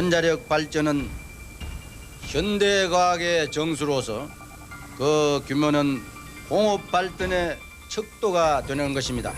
원자력 발전은 현대 과학의 정수로서 그 규모는 공업 발전의 척도가 되는 것입니다.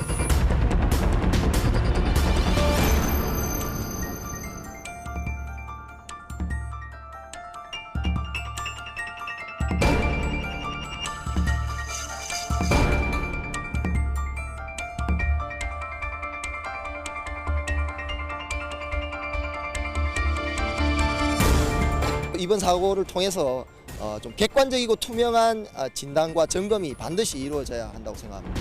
이번 사고를 통해서 어, 좀 객관적이고 투명한 아, 진단과 점검이 반드시 이루어져야 한다고 생각합니다.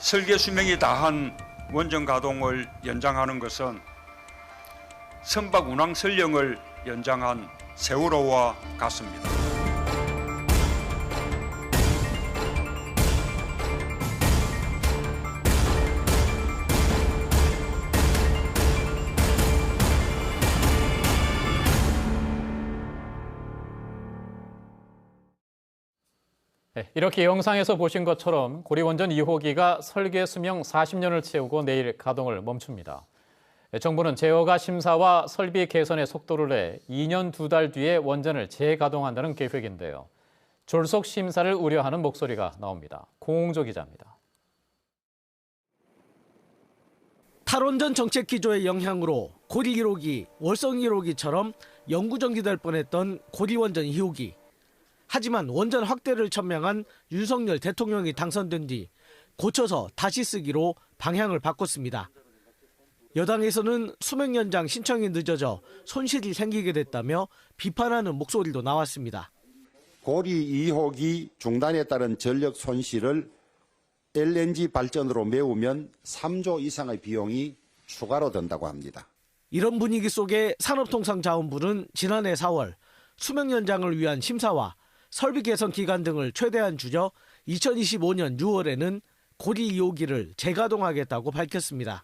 설계 수명이 다한 원전 가동을 연장하는 것은 선박 운항 설령을 연장한 세월호와 같습니다. 네, 이렇게 영상에서 보신 것처럼 고리원전 2호기가 설계 수명 40년을 채우고 내일 가동을 멈춥니다. 네, 정부는 제어가 심사와 설비 개선의 속도를 내 2년 두 달 뒤에 원전을 재가동한다는 계획인데요. 졸속 심사를 우려하는 목소리가 나옵니다. 공홍조 기자입니다. 탈원전 정책 기조의 영향으로 고리 1호기, 월성 1호기처럼 영구정지될 뻔했던 고리 원전 2호기. 하지만 원전 확대를 천명한 윤석열 대통령이 당선된 뒤 고쳐서 다시 쓰기로 방향을 바꿨습니다. 여당에서는 수명 연장 신청이 늦어져 손실이 생기게 됐다며 비판하는 목소리도 나왔습니다. 고리 2호기 중단에 따른 전력 손실을 LNG 발전으로 메우면 3조 이상의 비용이 추가로 든다고 합니다. 이런 분위기 속에 산업통상자원부는 지난해 4월 수명 연장을 위한 심사와 설비 개선 기간 등을 최대한 줄여 2025년 6월에는 고리 2호기를 재가동하겠다고 밝혔습니다.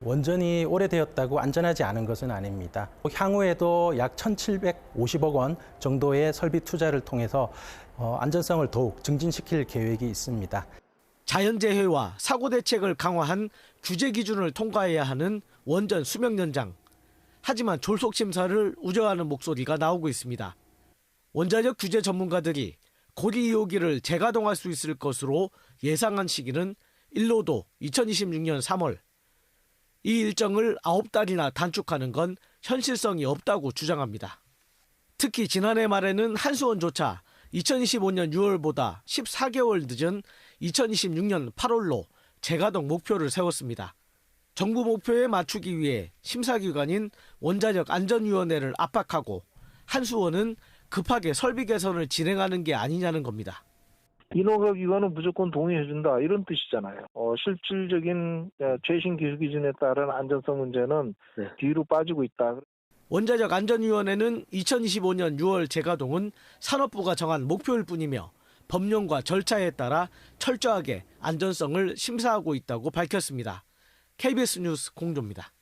원전이 오래되었다고 안전하지 않은 것은 아닙니다. 향후에도 약 1,750억 원 정도의 설비 투자를 통해서 어, 안전성을 더욱 증진시킬 계획이 있습니다. 자연재해와 사고 대책을 강화한 규제 기준을 통과해야 하는 원전 수명 연장. 하지만 졸속 심사를 우려하는 목소리가 나오고 있습니다. 원자력 규제 전문가들이 고리 2호기를 재가동할 수 있을 것으로 예상한 시기는 일로도 2026년 3월. 이 일정을 9달이나 단축하는 건 현실성이 없다고 주장합니다. 특히 지난해 말에는 한수원조차 2025년 6월보다 14개월 늦은 2026년 8월로 재가동 목표를 세웠습니다. 정부 목표에 맞추기 위해 심사기관인 원자력 안전위원회를 압박하고 한수원은 급하게 설비 개선을 진행하는 게 아니냐는 겁니다. 인허가 기관은 무조건 동의해준다 이런 뜻이잖아요. 어, 실질적인 어, 최신 기술 기준에 따른 안전성 문제는 뒤로 빠지고 있다. 원자력 안전위원회는 2025년 6월 재가동은 산업부가 정한 목표일 뿐이며 법령과 절차에 따라 철저하게 안전성을 심사하고 있다고 밝혔습니다. KBS 뉴스 공조입니다.